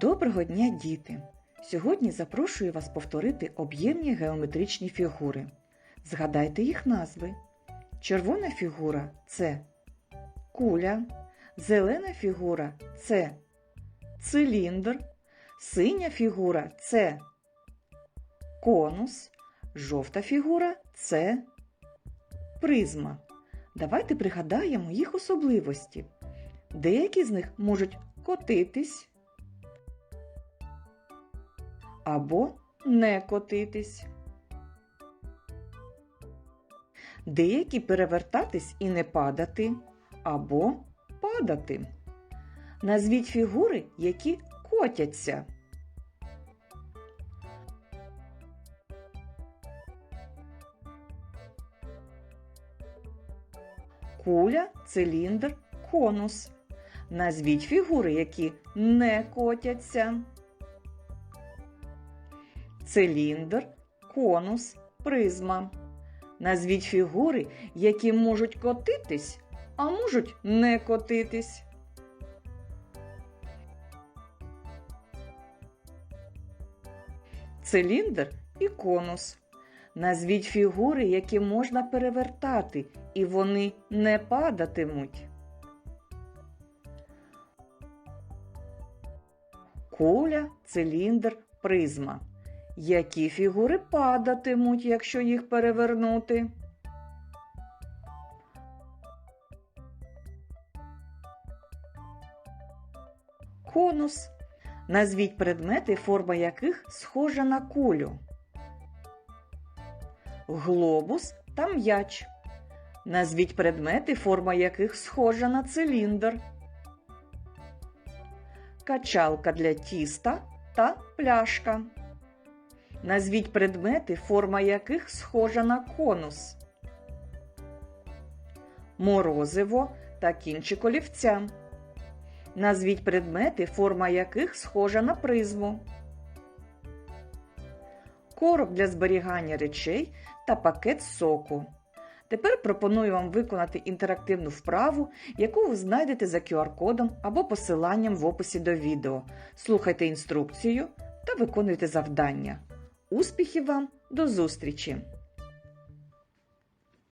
Доброго дня, діти! Сьогодні запрошую вас повторити об'ємні геометричні фігури. Згадайте їх назви. Червона фігура це куля, зелена фігура це циліндр, синя фігура це конус, жовта фігура це призма. Давайте пригадаємо їх особливості. Деякі з них можуть котитись або не котитись. Деякі перевертатись і не падати, або падати. Назвіть фігури, які котяться. Куля, циліндр, конус. Назвіть фігури, які не котяться. Циліндр, конус, призма. Назвіть фігури, які можуть котитись, а можуть не котитись. Циліндр і конус. Назвіть фігури, які можна перевертати, і вони не падатимуть. Куля, циліндр, призма. Які фігури падатимуть, якщо їх перевернути? Конус. Назвіть предмети, форма яких схожа на кулю. Глобус та м'яч. Назвіть предмети, форма яких схожа на циліндр. Качалка для тіста та пляшка. Назвіть предмети, форма яких схожа на конус. Морозиво та кінчик олівця. Назвіть предмети, форма яких схожа на призму. Короб для зберігання речей та пакет соку. Тепер пропоную вам виконати інтерактивну вправу, яку ви знайдете за QR-кодом або посиланням в описі до відео. Слухайте інструкцію та виконуйте завдання. Успіхів вам! До зустрічі!